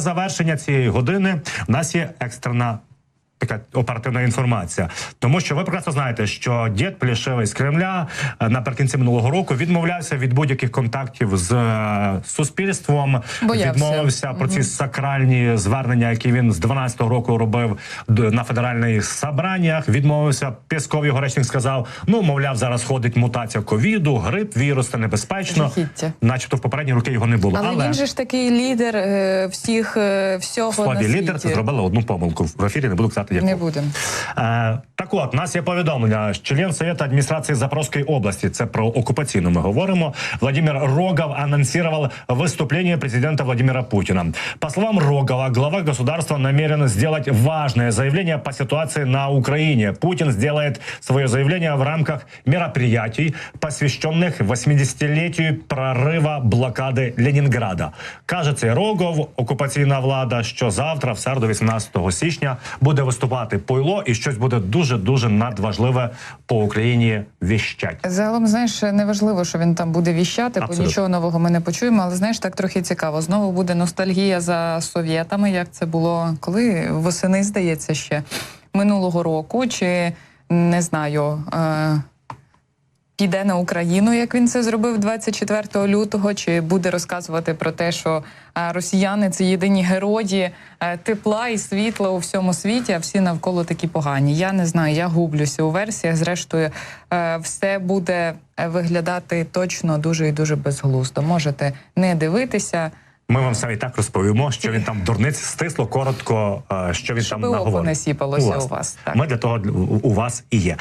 Завершення цієї години в нас є екстрена. Така оперативна інформація, тому що ви прекрасно знаєте, що дід Плішевий з Кремля е, наприкінці минулого року відмовлявся від будь-яких контактів з е, суспільством, Боявся. відмовився про ці сакральні звернення, які він з 12-го року робив на федеральних собраннях. Відмовився. Пєсков його речник сказав: ну мовляв, зараз ходить мутація ковіду, грип, вірус, це небезпечно. Жахіття. Начебто в попередні роки його не було. Але, він же ж такий лідер е, всіх всього в складі на світі. лідер це зробили одну помилку в ефірі. Не буду казати, яку. Не будемо. Е, так от, у нас є повідомлення. Член Совета адміністрації Запорозької області, це про окупаційну ми говоримо. Владимир Рогов анонсировал выступление президента Владимира Путина. По словам Рогова, глава государства намерен сделать важное заявление по ситуации на Украине. Путин сделает свое заявление в рамках мероприятий, посвященных 80-летию прорыва блокади Ленінграда. Каже цей Рогов, окупаційна влада, що завтра, в середу, 18 січня, буде виступати пойло і щось буде дуже дуже надважливе по Україні віщать. Загалом, знаєш, неважливо, що він там буде віщати, бо нічого нового ми не почуємо. Але знаєш, так трохи цікаво. Знову буде ностальгія за совєтами, як це було коли восени, здається, ще минулого року, чи не знаю. Е- Піде на Україну, як він це зробив 24 лютого, чи буде розказувати про те, що е, росіяни це єдині герої е, тепла і світла у всьому світі, а всі навколо такі погані. Я не знаю, я гублюся у версіях. Зрештою, е, все буде виглядати точно дуже і дуже безглуздо. Можете не дивитися, Ми вам все і так розповімо, що він там дурниць стисло, коротко, що він щоб там око наговорив. не сіпалося у вас. Так. Ми для того у вас і є.